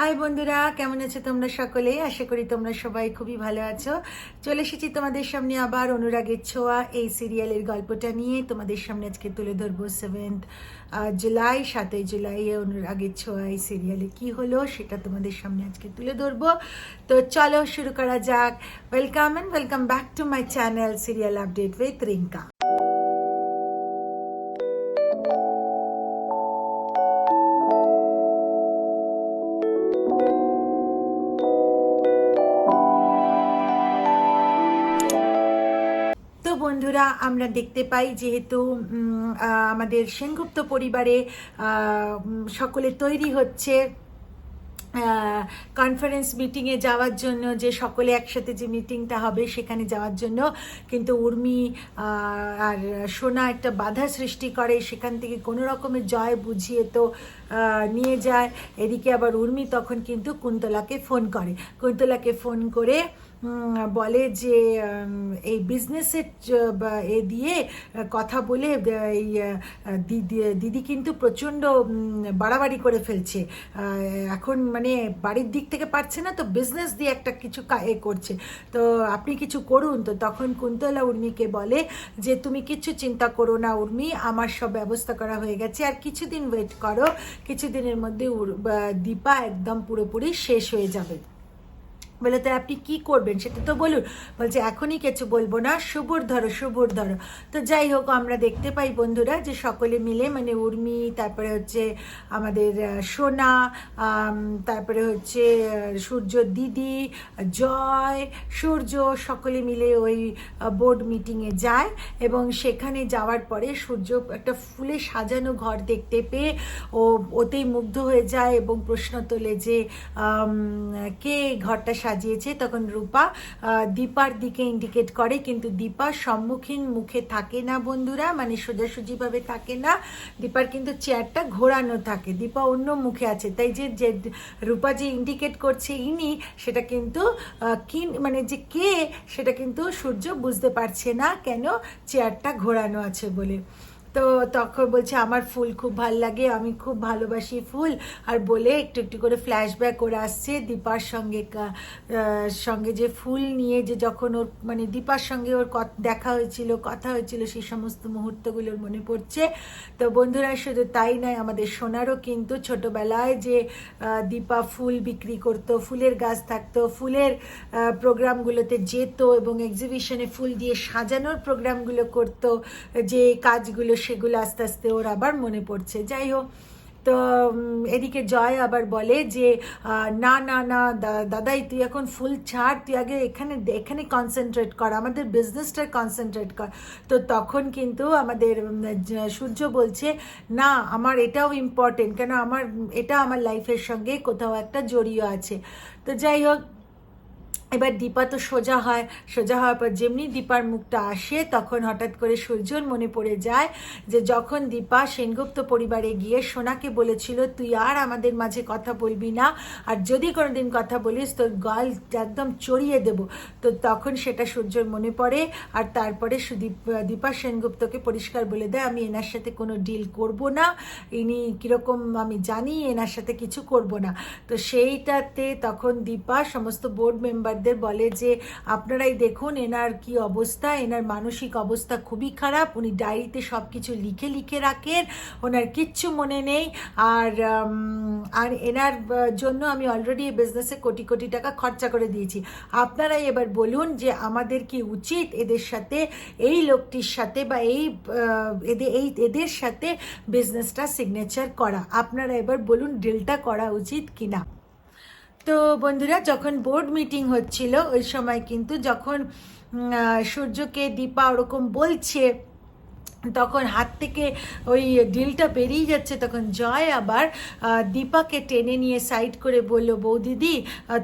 High বন্ধুরা, কেমন আছো তোমরা সকলে? আশা করি তোমরা সবাই খুবই ভালো আছো। চলে এসেছি তোমাদের সামনে আবার অনুরাগের ছোঁয়া, এই সিরিয়ালের গল্পটা নিয়ে। তোমাদের সামনে আজকে তুলে ধরবো সেভেন্থ জুলাই, সাতই জুলাই অনুরাগের ছোঁয়া, এই সিরিয়ালে কি হলো সেটা তোমাদের সামনে আজকে তুলে ধরবো। তো চলো শুরু করা যাক। Welcome and welcome back to my channel serial update with Rinka বন্ধুরা, আমরা দেখতে পাই যেহেতু আমাদের সেনগুপ্ত পরিবারে সকলে তৈরি হচ্ছে কনফারেন্স মিটিংয়ে যাওয়ার জন্য, যে সকলে একসাথে যে মিটিংটা হবে সেখানে যাওয়ার জন্য। কিন্তু উর্মি আর সোনা একটা বাধা সৃষ্টি করে, সেখান থেকে কোনো রকমের জয় বুঝিয়ে তো নিয়ে যায়। এদিকে আবার উর্মি তখন কিন্তু কুন্তলাকে ফোন করে। কুন্তলাকে ফোন করে বলে যে এই বিজনেসের এ দিয়ে কথা বলে এই দিদি কিন্তু প্রচণ্ড বাড়াবাড়ি করে ফেলছে। এখন মানে বাড়ির দিক থেকে পারছে না, তো বিজনেস দিয়ে একটা কিছু এ করছে। তো আপনি কিছু করুন। তো তখন কুন্তলা উর্মিকে বলে যে, তুমি কিছু চিন্তা করো না উর্মি, আমার সব ব্যবস্থা করা হয়ে গেছে। আর কিছুদিন ওয়েট করো, কিছুদিনের মধ্যে দীপা একদম পুরোপুরি শেষ হয়ে যাবে। বলে তো আপনি কি করবেন সেটা তো বলুন। বলছে, এখনই কিছু বলব না শুভর ধরো শুভর ধরো। তো যাই হোক, আমরা দেখতে পাই বন্ধুরা যে সকলে মিলে মানে উর্মি, তারপরে হচ্ছে আমাদের সোনা তারপরে হচ্ছে সূর্য দিদি, জয়, সূর্য, সকলে মিলে ওই বোর্ড মিটিংয়ে যায় এবং সেখানে যাওয়ার পরে সূর্য একটা ফুলে সাজানো ঘর দেখতে পেয়ে ও, ওতেই মুগ্ধ হয়ে যায় এবং প্রশ্ন তোলে যে কে ঘরটা সাজিয়েছে, তখন রূপা দীপার দিকে ইন্ডিকেট করে, কিন্তু দীপা সম্মুখীন মুখে থাকে না বন্ধুরা মানে সোজাসুজিভাবে থাকে না। দীপার কিন্তু চেয়ারটা ঘোরানো থাকে, দীপা অন্য মুখে আছে। তাই যে যে রূপা যে ইন্ডিকেট করছে ইনি, সেটা কিন্তু কি মানে যে কে, সেটা কিন্তু সূর্য বুঝতে পারছে না কেন চেয়ারটা ঘোরানো আছে বলে। তো তখন বলছে, আমার ফুল খুব ভালো লাগে, আমি খুব ভালোবাসি ফুল। আর বলে একটু একটু করে ফ্ল্যাশব্যাক করে আসছে দীপার সঙ্গে সঙ্গে যে ফুল নিয়ে যে যখন ওর মানে দীপার সঙ্গে ওর দেখা হয়েছিল, কথা হয়েছিল, সেই সমস্ত মুহূর্তগুলোর মনে পড়ছে। তো বন্ধুরা, শুধু তাই নয়, আমাদের সোনারও কিন্তু ছোটবেলায় যে দীপা ফুল বিক্রি করতো, ফুলের গাছ থাকতো, ফুলের প্রোগ্রামগুলোতে যেত এবং এক্সিবিশনে ফুল দিয়ে সাজানোর প্রোগ্রামগুলো করতো, যে কাজগুলো সেগুলো আস্তে আস্তে ওর আবার মনে পড়ছে। যাই হোক, তো এদিকে জয় আবার বলে যে না না না দাদাই, তুই এখন ফুল ছাড়, তুই আগে এখানে এখানে কনসেন্ট্রেট কর, আমাদের বিজনেসটা কনসেন্ট্রেট কর। তো তখন কিন্তু আমাদের সূর্য বলছে, না, আমার এটাও ইম্পর্টেন্ট কেন আমার, এটা আমার লাইফের সঙ্গে কোথাও একটা জড়িয়ে আছে। তো যাই হোক এবার দীপা তো সোজা হয়, সোজা হওয়ার পর যেমনি দীপার মুখটা আসে, তখন হঠাৎ করে সূর্যর মনে পড়ে যায় যে যখন দীপা সেনগুপ্ত পরিবারে গিয়ে সোনাকে বলেছিল, তুই আর আমাদের মাঝে কথা বলবি না, আর যদি কোনোদিন কথা বলিস, তোর গাল একদম চড়িয়ে দেব। তো তখন সেটা সূর্যর মনে পড়ে, আর তারপরে দীপা সেনগুপ্তকে পরিষ্কার বলে দেয়, আমি এনার সাথে কোনো ডিল করব না, ইনি কীরকম আমি জানি এনার সাথে কিছু করব না। তো সেইটাতে তখন দীপা সমস্ত বোর্ড মেম্বারদের বলে যে, আপনারাই দেখুন, এনার কি অবস্থা, এনার মানসিক অবস্থা খুবই খারাপ, উনি ডায়েরিতে সব কিছু লিখে লিখে রাখেন, ওনার কিচ্ছু মনে নেই, আর আর এনার জন্য আমি অলরেডি এই বিজনেসে কোটি কোটি টাকা খরচা করে দিয়েছি। আপনারাই এবার বলুন যে, আমাদের কি উচিত এদের সাথে, এই লোকটির সাথে বা এই এদের এই, এদের সাথে বিজনেসটা সিগনেচার করা? আপনারা এবার বলুন ডিলটা করা উচিত কিনা? তো বন্ধুরা যখন বোর্ড মিটিং হচ্ছিল ওই সময় কিন্তু যখন সূর্যকে দীপা ওরকম বলছে তখন হাত থেকে ওই ডিলটা বেরিয়ে যাচ্ছে, তখন জয় আবার দীপাকে টেনে নিয়ে সাইড করে বলল, বৌদিদি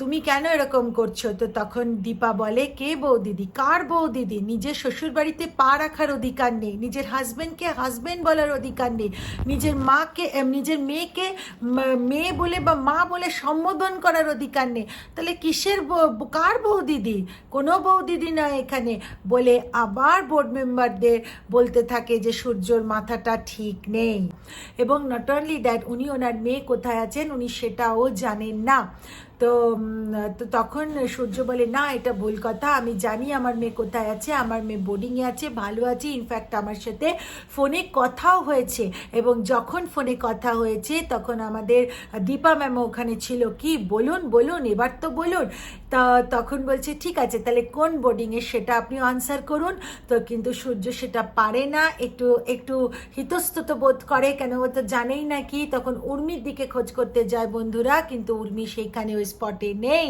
তুমি কেন এরকম করছ? তো তখন দীপা বলে, কে বৌদিদি? কার বৌদিদি? নিজের শ্বশুরবাড়িতে পা রাখার অধিকার নেই, নিজের হাজব্যান্ডকে হাজবেন্ড বলার অধিকার নেই, নিজের মাকে নিজের মেয়েকে মেয়ে বলে বা মা বলে সম্বোধন করার অধিকার নেই। তাহলে কিসের কার বৌদিদি? কোনো বৌদিদি নয় এখানে। বলে আবার বোর্ড মেম্বারদের বলতে থাকে থাকে যে সূর্যর মাথাটা ঠিক নেই। এবং নট অনলি দ্যাট উনি ওনার মেয়ে কোথায় আছেন? উনি সেটাও জানেন না। তো তো তখন সূর্য বলে, না, এটা ভুল কথা। আমি জানি আমার মেয়ে কোথায় আছে, আমার মেয়ে বোর্ডিংয়ে আছে, ভালো আছে। ইনফ্যাক্ট আমার সাথে ফোনে কথাও হয়েছে। এবং যখন ফোনে কথা হয়েছে, তখন আমাদের দীপা ম্যাম ওখানে ছিল। কি? বলুন বলুন, এবার তো বলুন। তা তখন বলছে, ঠিক আছে, তাহলে কোন বোর্ডিংয়ে সেটা আপনি আনসার করুন। তো কিন্তু সূর্য সেটা পারে না। একটু একটু হিতস্তত বোধ করে। কেন ও তো জানেই না কি? তখন উর্মির দিকে খোঁজ করতে যায় বন্ধুরা। কিন্তু উর্মি সেইখানে ওই স্পটে নেই।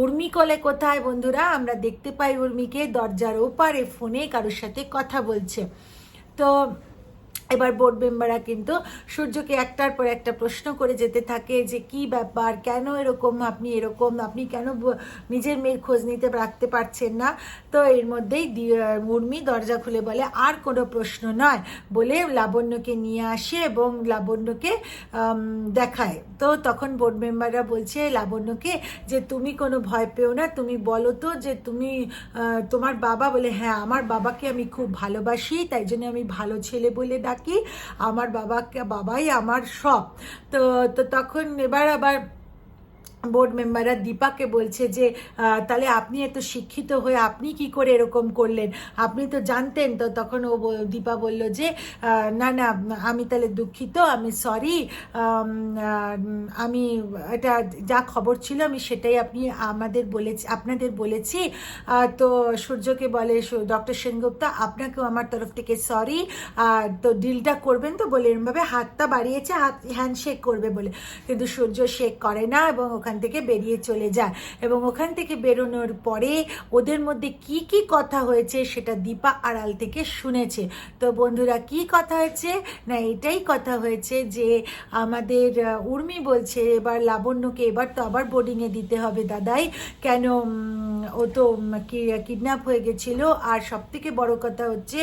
উর্মি কোলে কোথায়? বন্ধুরা, আমরা দেখতে পাই উর্মিকে দরজার ওপারে, ফোনে কারোর সাথে কথা বলছে। তো এবার বোর্ড মেম্বাররা কিন্তু সূর্যকে একটার পর একটা প্রশ্ন করে যেতে থাকে যে কি ব্যাপার কেন এরকম আপনি এরকম আপনি কেন নিজের মেয়ের খোঁজ নিতে রাখতে পারছেন না? তো এর মধ্যেই আহ, দরজা খুলে বলে আর কোনো প্রশ্ন নয় বলে লাবণ্যকে নিয়ে আসে এবং লাবণ্যকে দেখায়। তো তখন বোর্ড মেম্বাররা বলছে লাবণ্যকে যে তুমি কোনো ভয় পেও না তুমি বলো তো যে তুমি তোমার বাবা বলে হ্যাঁ আমার বাবাকে আমি খুব ভালোবাসি তাই জন্য আমি ভালো ছেলে বলে ডাকি আমার বাবাকে বাবাই আমার সব। তো তো তখন এবার আবার বোর্ড মেম্বাররা দীপাকে বলছে যে তাহলে আপনি এত শিক্ষিত হয়ে আপনি কি করে এরকম করলেন? আপনি তো জানতেন, তো তখন ও দীপা বলল যে না না, আমি তাহলে দুঃখিত, আমি সরি আমি এটা যা খবর ছিল আমি সেটাই আপনি আমাদের বলেছি, আপনাদের বলেছি। তো সূর্যকে বলে ডক্টর সেনগুপ্তা, আপনাকেও আমার তরফ থেকে সরি আর তো ডিলটা করবেন তো বলে এরমভাবে হাতটা বাড়িয়েছে, হাত হ্যান্ডশেক করবে বলে। কিন্তু সূর্য শেক করে না এবং ওখান থেকে বেরিয়ে চলে যায়। এবং ওখান থেকে বেরোনোর পরে ওদের মধ্যে কি কি কথা হয়েছে সেটা দীপা আড়াল থেকে শুনেছে। তো বন্ধুরা, কি কথা হয়েছে? না, এটাই কথা হয়েছে যে আমাদের উর্মি বলছে, এবার লাবণ্যকে এবার তো আবার বোর্ডিংয়ে দিতে হবে দাদাই। কেন ও তো কিডন্যাপ হয়ে গেছিল। আর সব থেকে বড় কথা হচ্ছে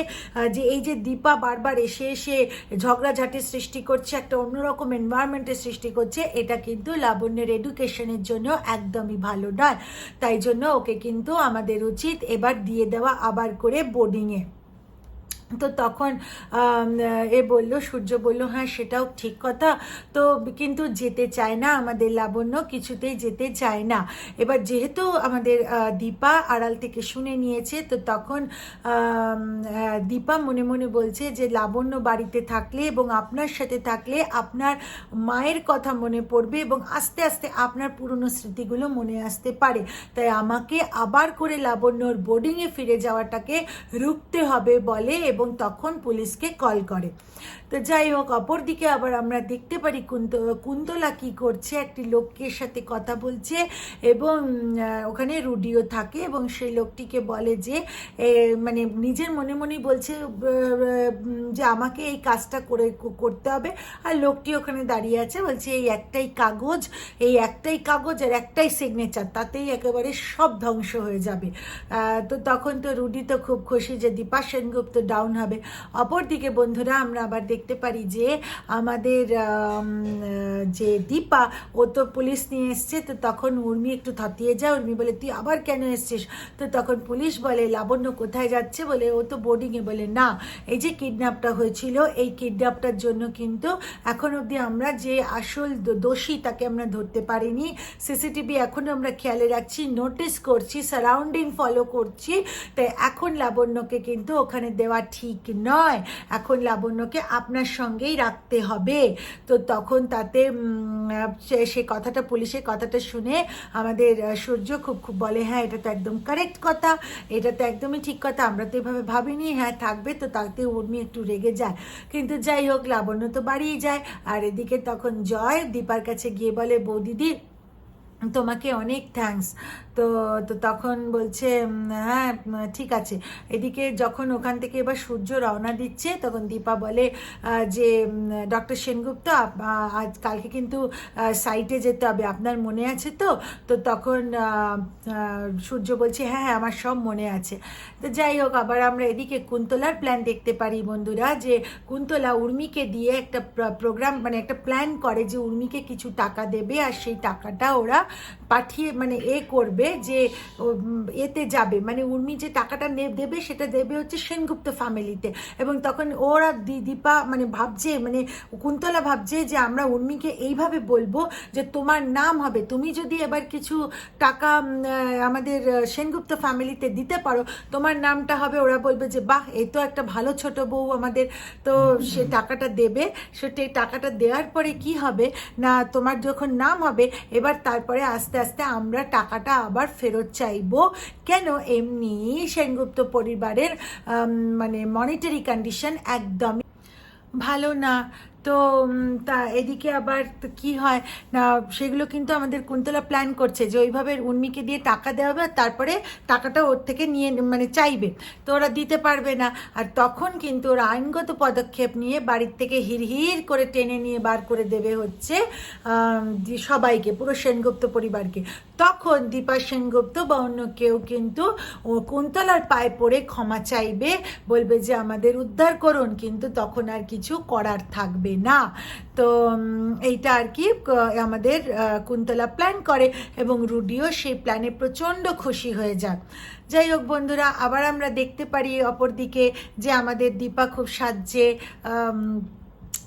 যে এই যে দীপা বারবার এসে এসে ঝগড়াঝাটির সৃষ্টি করছে, একটা অন্যরকম এনভায়রনমেন্টের সৃষ্টি করছে, এটা কিন্তু লাবণ্যের এডুকেশনের জন্য একদমই ভালো নয়। তাই জন্য ওকে কিন্তু আমাদের উচিত এবার দিয়ে দেওয়া আবার করে বোর্ডিংয়ে তো তখন এ বলল, সূর্য বলল হ্যাঁ সেটাও ঠিক কথা। তো কিন্তু যেতে চায় না আমাদের লাবণ্য, কিছুতেই যেতে চায় না। এবার যেহেতু আমাদের দীপা আড়াল থেকে শুনে নিয়েছে, তো তখন দীপা মনে মনে বলছে যে, লাবণ্য বাড়িতে থাকলে এবং আপনার সাথে থাকলে আপনার মায়ের কথা মনে পড়বে এবং আস্তে আস্তে আপনার পুরনো স্মৃতিগুলো মনে আসতে পারে। তাই আমাকে আবার করে লাবণ্যর বোর্ডিংয়ে ফিরে যাওয়াটাকে রুখতে হবে বলে এবং তখন পুলিশকে কল করে। তো যাই হোক, অপরদিকে আবার আমরা দেখতে পারি কুন্ত, কুন্তলা কি করছে? একটি লোকের সাথে কথা বলছে এবং ওখানে রুডিও থাকে এবং সেই লোকটিকে বলে যে মানে নিজের মনে মনেই বলছে যে আমাকে এই কাজটা করে, করতে হবে। আর লোকটি ওখানে দাঁড়িয়ে আছে, বলছে এই একটাই কাগজ, এই একটাই কাগজ আর একটাই সিগনেচার তাতেই একেবারে সব ধ্বংস হয়ে যাবে। তো তখন তো রুডি তো খুব খুশি যে দীপা সেনগুপ্ত ডাউন হবে। অপরদিকে বন্ধুরা, আমরা আবার দেখতে পারি যে আমাদের যে দীপা, ও তো পুলিশ নিয়ে এসছে, তো তখন উর্মি একটু থতিয়ে যায়। উর্মি বলে, তুই আবার কেন এসছিস? তো তখন পুলিশ বলে, লাবণ্য কোথায় যাচ্ছে? বলে, ও তো বোর্ডিংয়ে বলে, না, এই যে কিডন্যাপটা হয়েছিল, এই কিডন্যাপটার জন্য কিন্তু এখন অবধি আমরা যে আসল দোষী তাকে আমরা ধরতে পারিনি। সিসিটিভি এখনও আমরা খেয়ালে রাখছি নোটিস করছি সারাউন্ডিং ফলো করছি। তাই এখন লাবণ্যকে কিন্তু ওখানে দেওয়া ঠিক নয়। এখন লাবণ্যকে আপনার সঙ্গেই রাখতে হবে। তো তখন তাতে সে কথাটা, পুলিশের কথাটা শুনে আমাদের সূর্য খুব খুব বলে হ্যাঁ এটা তো একদম কারেক্ট কথা, এটা তো একদমই ঠিক কথা, আমরা তো এভাবে ভাবিনি হ্যাঁ থাকবে তো তাতে উর্মি একটু রেগে যায়। কিন্তু যাই হোক, লাবণ্য তো বাড়িয়ে যায়। আর এদিকে তখন জয় দীপার কাছে গিয়ে বলে, বৌদিদি, তোমাকে অনেক থ্যাঙ্কস তো তো তখন বলছে হ্যাঁ ঠিক আছে। এদিকে যখন ওখান থেকে এবার সূর্য রওনা দিচ্ছে, তখন দীপা বলে যে ডক্টর সেনগুপ্ত আজ, কালকে কিন্তু সাইটে যেতে হবে, আপনার মনে আছে তো? তো তখন সূর্য বলছে হ্যাঁ হ্যাঁ আমার সব মনে আছে। তো যাই হোক, আবার আমরা এদিকে কুন্তলার প্ল্যান দেখতে পারি বন্ধুরা, যে কুন্তলা উর্মিকে দিয়ে একটা প্রোগ্রাম মানে একটা প্ল্যান করে যে উর্মিকে কিছু টাকা দেবে, আর সেই টাকাটা ওরা পাঠিয়ে মানে এ করবে। যে উম, এতে যাবে। মানে উর্মি যে টাকাটা দেবে সেটা দেবে হচ্ছে সেনগুপ্ত ফ্যামিলিতে এবং তখন ওরা দীপা মানে ভাবছে মানে কুন্তলা ভাবছে যে আমরা উর্মিকে এইভাবে বলব যে তোমার নাম হবে। তুমি যদি এবার কিছু টাকা আমাদের সেনগুপ্ত ফ্যামিলিতে দিতে পারো তোমার নামটা হবে ওরা বলবে যে বাহ এই তো একটা ভালো ছোট বউ আমাদের। তো সে টাকাটা দেবে। সেটা টাকাটা দেওয়ার পরে কি হবে? না তোমার যখন নাম হবে এবার তারপরে আস্তে আস্তে আমরা টাকাটা আবার ফেরত চাইব। কেন? এমনি সেনগুপ্ত পরিবারের মানে মনিটারি কন্ডিশন একদমই ভালো না। তো তা এদিকে আবার কি হয়? না, সেগুলো কিন্তু আমাদের কুন্তলা প্ল্যান করছে যে ওইভাবে উর্মিকে দিয়ে টাকা দেওয়া হবে আর তারপরে টাকাটা ওর থেকে নিয়ে মানে চাইবে। তো ওরা দিতে পারবে না। আর তখন কিন্তু ওরা আইনগত পদক্ষেপ নিয়ে বাড়ির থেকে হিড়হিড় করে টেনে নিয়ে বার করে দেবে হচ্ছে সবাইকে, পুরো সেনগুপ্ত পরিবারকে। তখন দীপা সেনগুপ্ত বা অন্য কেউ কিন্তু ও কুন্তলার পায়ে পড়ে ক্ষমা চাইবে, বলবে যে আমাদের উদ্ধার করুন, কিন্তু তখন আর কিছু করার থাকবে না। তো এইটা আর কি আমাদের কুন্তলা প্ল্যান করে এবং রুডিও সেই প্ল্যানে প্রচণ্ড খুশি হয়ে যায় যাই হোক বন্ধুরা আবার আমরা দেখতে পারি অপরদিকে যে আমাদের দীপা খুব আম,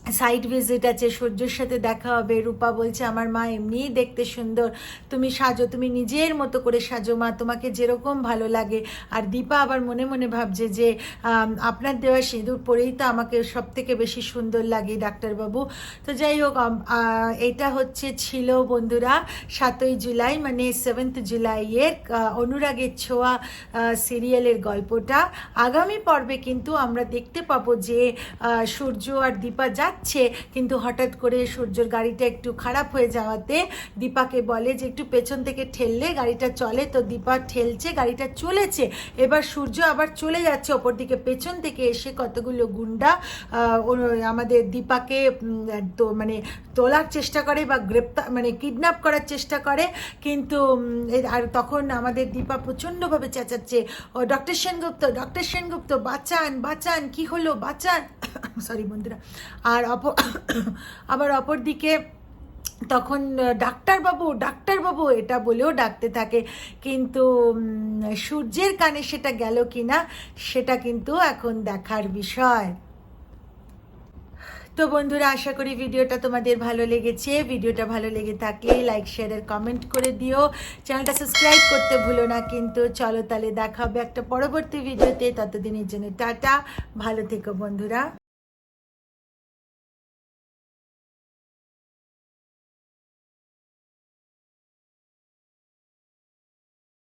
সাইড ভিজিট আছে, সূর্যের সাথে দেখা হবে, রূপা বলছে, আমার মা এমনিই দেখতে সুন্দর। তুমি সাজো, তুমি নিজের মতো করে সাজো, মা, তোমাকে যেরকম ভালো লাগে। আর দীপা আবার মনে মনে ভাবছে যে আপনার দেওয়া সিঁদুর পরেই তো আমাকে সব থেকে বেশি সুন্দর লাগে ডাক্তারবাবু। তো যাই হোক এটা হচ্ছে ছিল বন্ধুরা সাতই জুলাই মানে সেভেন্থ জুলাইয়ের অনুরাগের ছোঁয়া সিরিয়ালের গল্পটা। আগামী পর্বে কিন্তু আমরা দেখতে পাবো যে সূর্য আর দীপা যাচ্ছে। কিন্তু হঠাৎ করে সূর্যর গাড়িটা একটু খারাপ হয়ে যাওয়াতে দীপাকে বলে যে, একটু পেছন থেকে ঠেললে গাড়িটা চলে। তো দীপা ঠেলছে, গাড়িটা চলেছে। এবার সূর্য আবার চলে যাচ্ছে ওপর দিকে। পেছন থেকে এসে কতগুলো গুন্ডা আমাদের দীপাকে তো মানে তোলার চেষ্টা করে বা গ্রেপ্তার মানে কিডন্যাপ করার চেষ্টা করে। কিন্তু আর তখন আমাদের দীপা প্রচণ্ডভাবে চেঁচাচ্ছে। ও, ডক্টর সেনগুপ্ত ডক্টর সেনগুপ্ত, বাঁচান বাঁচান, কি হলো? বাঁচান। সরি বন্ধুরা। আর অপর, আবার অপর দিকে তখন ডাক্তারবাবু ডাক্তারবাবু এটা বলেও ডাকতে থাকে, কিন্তু সূর্যের কানে সেটা গেল কিনা, সেটা কিন্তু এখন দেখার বিষয়। তো বন্ধুরা, আশা করি ভিডিওটা তোমাদের ভালো লেগেছে। ভিডিওটা ভালো লেগে থাকলে লাইক শেয়ার আর কমেন্ট করে দিও। চ্যানেলটা সাবস্ক্রাইব করতে ভুলো না, কিন্তু চলো তাহলে দেখা হবে একটা পরবর্তী ভিডিওতে। ততদিনের জন্য টাটা, ভালো থেকো বন্ধুরা।